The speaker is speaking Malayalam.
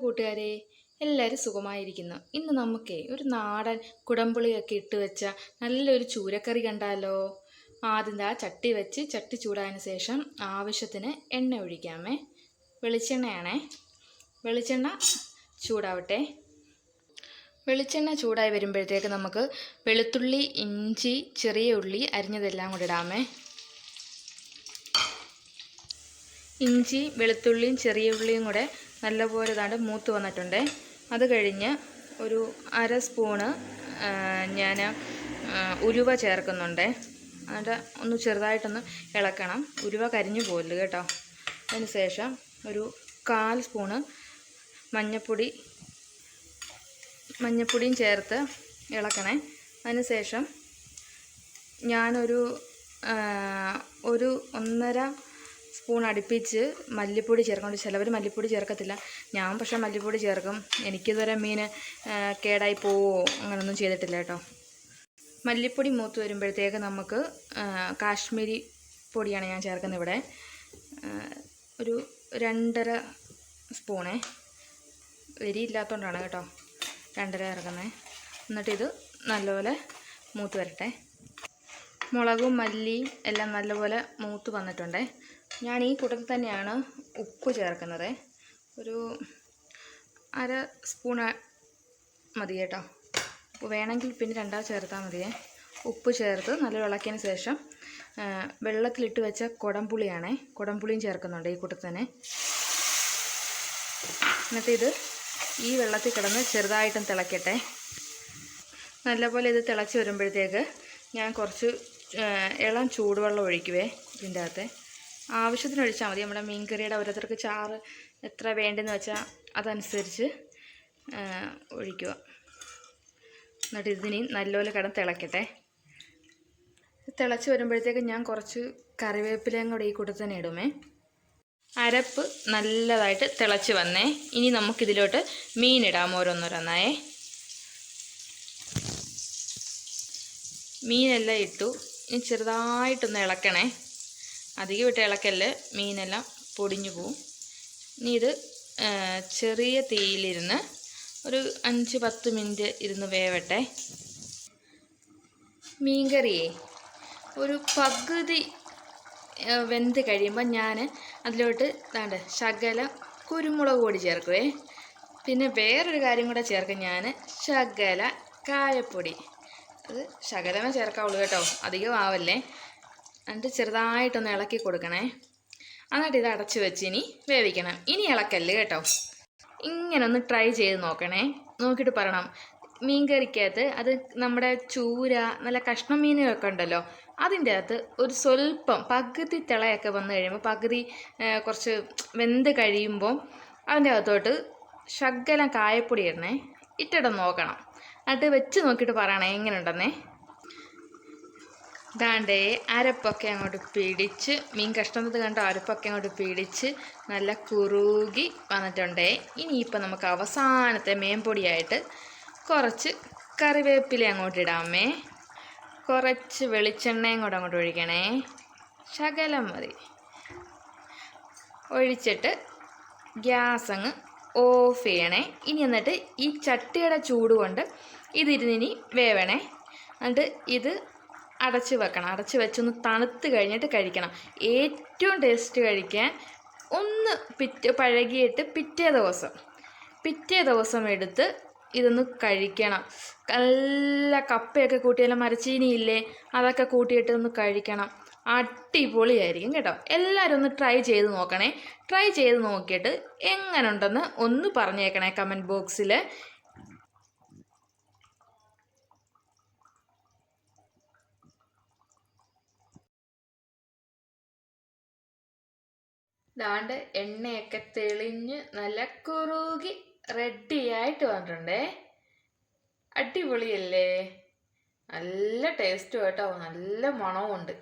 കൂട്ടുകാരെ എല്ലാവരും സുഖമായിരിക്കുന്നു. ഇന്ന് നമുക്കേ ഒരു നാടൻ കുടംപുളിയൊക്കെ ഇട്ട് വെച്ച നല്ലൊരു ചൂരക്കറി കണ്ടാലോ? ആദ്യം ആ ചട്ടി വെച്ച് ചട്ടി ചൂടായതിന് ശേഷം ആവശ്യത്തിന് എണ്ണ ഒഴിക്കാമേ. വെളിച്ചെണ്ണയാണേ. വെളിച്ചെണ്ണ ചൂടാവട്ടെ. വെളിച്ചെണ്ണ ചൂടായി വരുമ്പോഴത്തേക്ക് നമുക്ക് വെളുത്തുള്ളി ഇഞ്ചി ചെറിയ ഉള്ളി അരിഞ്ഞതെല്ലാം കൂടെ ഇടാമേ. ഇഞ്ചി വെളുത്തുള്ളിയും ചെറിയ ഉള്ളിയും കൂടെ നല്ലപോലെ ഇതാണ്ട് മൂത്ത് വന്നിട്ടുണ്ട്. അത് കഴിഞ്ഞ് ഒരു അര സ്പൂണ് ഞാൻ ഉലുവ ചേർക്കുന്നുണ്ട്. എന്നിട്ട് ഒന്ന് ചെറുതായിട്ടൊന്ന് ഇളക്കണം. ഉലുവ കരിഞ്ഞു പോകൽ കേട്ടോ. അതിന് ശേഷം ഒരു കാൽ സ്പൂണ് മഞ്ഞപ്പൊടി മഞ്ഞപ്പൊടിയും ചേർത്ത് ഇളക്കണേ. അതിന് ശേഷം ഞാനൊരു ഒരു ഒന്നര സ്പൂൺ അടുപ്പിച്ച് മല്ലിപ്പൊടി ചേർക്കുന്നുണ്ട് ചിലവർ മല്ലിപ്പൊടി ചേർക്കത്തില്ല. ഞാൻ പക്ഷേ മല്ലിപ്പൊടി ചേർക്കും. എനിക്കിതുവരെ മീൻ കേടായി പോവോ അങ്ങനൊന്നും ചെയ്തിട്ടില്ല കേട്ടോ. മല്ലിപ്പൊടി മൂത്ത് വരുമ്പോഴത്തേക്ക് നമുക്ക് കാശ്മീരി പൊടിയാണ് ഞാൻ ചേർക്കുന്നത് ഇവിടെ. ഒരു രണ്ടര സ്പൂണേ. എരിയില്ലാത്തതുകൊണ്ടാണ് കേട്ടോ രണ്ടര ഇറക്കുന്നത് എന്നിട്ട് ഇത് നല്ലപോലെ മൂത്ത് വരട്ടെ. മുളകും മല്ലിയും എല്ലാം നല്ലപോലെ മൂത്ത് വന്നിട്ടുണ്ട്. ഞാൻ ഈ കൂട്ടത്തിൽ തന്നെയാണ് ഉപ്പ് ചേർക്കുന്നത്. ഒരു അര സ്പൂൺ മതി കേട്ടോ. വേണമെങ്കിൽ പിന്നെ രണ്ടാൾ ചേർത്താൽ മതിയേ. ഉപ്പ് ചേർത്ത് നല്ല ഇളക്കിയതിന് ശേഷം വെള്ളത്തിലിട്ട് വെച്ച കുടംപുളിയാണേ. കുടംപുളിയും ചേർക്കുന്നുണ്ട് ഈ കൂട്ടത്തിൽ തന്നെ. എന്നിട്ട് ഇത് ഈ വെള്ളത്തിൽ കിടന്ന് ചെറുതായിട്ടും തിളക്കട്ടെ. നല്ലപോലെ ഇത് തിളച്ച് വരുമ്പോഴത്തേക്ക് ഞാൻ കുറച്ച് ഇളം ചൂടുവെള്ളം ഒഴിക്കുവേ ഇതിന്റെ അകത്ത്. ആവശ്യത്തിന് ഒഴിച്ചാൽ മതി. നമ്മുടെ മീൻകറിയുടെ ഓരോരുത്തർക്ക് ചാറ് എത്ര വേണ്ടെന്ന് വെച്ചാൽ അതനുസരിച്ച് ഒഴിക്കുക. എന്നിട്ട് ഇതിനി നല്ലപോലെ കിടന്ന് തിളക്കട്ടെ. തിളച്ച് വരുമ്പോഴത്തേക്ക് ഞാൻ കുറച്ച് കറിവേപ്പിലയും കൂടെ ഈ കൂട്ടത്തിൽ തന്നെ ഇടുമേ. അരപ്പ് നല്ലതായിട്ട് തിളച്ച് വന്നേ. ഇനി നമുക്കിതിലോട്ട് മീനിടാം ഓരോന്നോരോന്നായേ. മീനെല്ലാം ഇട്ടു. ഇനി ചെറുതായിട്ടൊന്ന് ഇളക്കണേ. അധികം ഇട്ട് ഇളക്കല്ലേ മീനെല്ലാം പൊടിഞ്ഞു പോവും. ഇനി ഇത് ചെറിയ തീയിലിരുന്ന് ഒരു അഞ്ച് പത്ത് മിനിറ്റ് ഇരുന്ന് വേവട്ടെ. മീൻകറിയേ ഒരു പകുതി വെന്ത് കഴിയുമ്പോൾ ഞാൻ അതിലോട്ട് താണ്ട് ശകല കുരുമുളക് പൊടി ചേർക്കുവേ. പിന്നെ വേറൊരു കാര്യം കൂടെ ചേർക്കും ഞാൻ ശകല കായപ്പൊടി. അത് ശകലമേ ചേർക്കാവുള്ളൂ കേട്ടോ അധികം ആവല്ലേ. എന്നിട്ട് ചെറുതായിട്ടൊന്ന് ഇളക്കി കൊടുക്കണേ. എന്നിട്ട് ഇത് അടച്ച് വെച്ച് ഇനി വേവിക്കണം. ഇനി ഇളക്കല്ല് കേട്ടോ. ഇങ്ങനെ ഒന്ന് ട്രൈ ചെയ്ത് നോക്കണേ. നോക്കിയിട്ട് പറയണം. മീൻ കറിക്കകത്ത് അത് നമ്മുടെ ചൂര നല്ല കഷ്ണം മീനുകളൊക്കെ ഉണ്ടല്ലോ അതിന്റെ അകത്ത് ഒരു സ്വല്പം പകുതി തിളയൊക്കെ വന്നു കഴിയുമ്പോൾ പകുതി കുറച്ച് വെന്ത് കഴിയുമ്പോൾ അതിന്റെ അകത്തോട്ട് ശകലം കായപ്പൊടി ഇടണേ. ഇട്ടിടം നോക്കണം. എന്നിട്ട് വെച്ച് നോക്കിയിട്ട് പറയണേ എങ്ങനെ ഉണ്ടെന്നേ ദാണ്ടേ അരപ്പൊക്കെ അങ്ങോട്ട് പിടിച്ച് മീൻ കഷ്ണത് കണ്ടോ? അരപ്പൊക്കെ അങ്ങോട്ട് പിടിച്ച് നല്ല കുറുകി വന്നിട്ടുണ്ടേ. ഇനിയിപ്പോൾ നമുക്ക് അവസാനത്തെ മേമ്പൊടിയായിട്ട് കുറച്ച് കറിവേപ്പില അങ്ങോട്ട് ഇടാമേ. കുറച്ച് വെളിച്ചെണ്ണയും കൂടെ അങ്ങോട്ട് ഒഴിക്കണേ. ശകലം മതി. ഒഴിച്ചിട്ട് ഗ്യാസ് അങ്ങ് ഓഫ് ചെയ്യണേ. ഇനി എന്നിട്ട് ഈ ചട്ടിയുടെ ചൂട് കൊണ്ട് ഇതിരുന്നിനി വേവണേ. എന്നിട്ട് ഇത് അടച്ച് വെക്കണം. അടച്ച് വെച്ചൊന്ന് തണുത്ത് കഴിഞ്ഞിട്ട് കഴിക്കണം. ഏറ്റവും ടേസ്റ്റ് കഴിക്കാൻ ഒന്ന് പിറ്റേ പഴകിയിട്ട് പിറ്റേ ദിവസം. പിറ്റേ ദിവസം എടുത്ത് ഇതൊന്ന് കഴിക്കണം. നല്ല കപ്പയൊക്കെ കൂട്ടിയാലും മരച്ചീനിയില്ലേ? അതൊക്കെ കൂട്ടിയിട്ട് ഒന്ന് കഴിക്കണം. അടിപൊളിയായിരിക്കും കേട്ടോ. എല്ലാവരും ഒന്ന് ട്രൈ ചെയ്ത് നോക്കണേ. ട്രൈ ചെയ്ത് നോക്കിയിട്ട് എങ്ങനെ ഉണ്ടെന്ന് ഒന്ന് പറഞ്ഞേക്കണേ കമന്റ് ബോക്സിൽ ദാണ്ട് എണ്ണയൊക്കെ തെളിഞ്ഞ് നല്ല കുറുകി റെഡിയായിട്ട് വന്നിട്ടുണ്ടേ. അടിപൊളിയല്ലേ? നല്ല ടേസ്റ്റും കേട്ടോ നല്ല മണവും ഉണ്ട്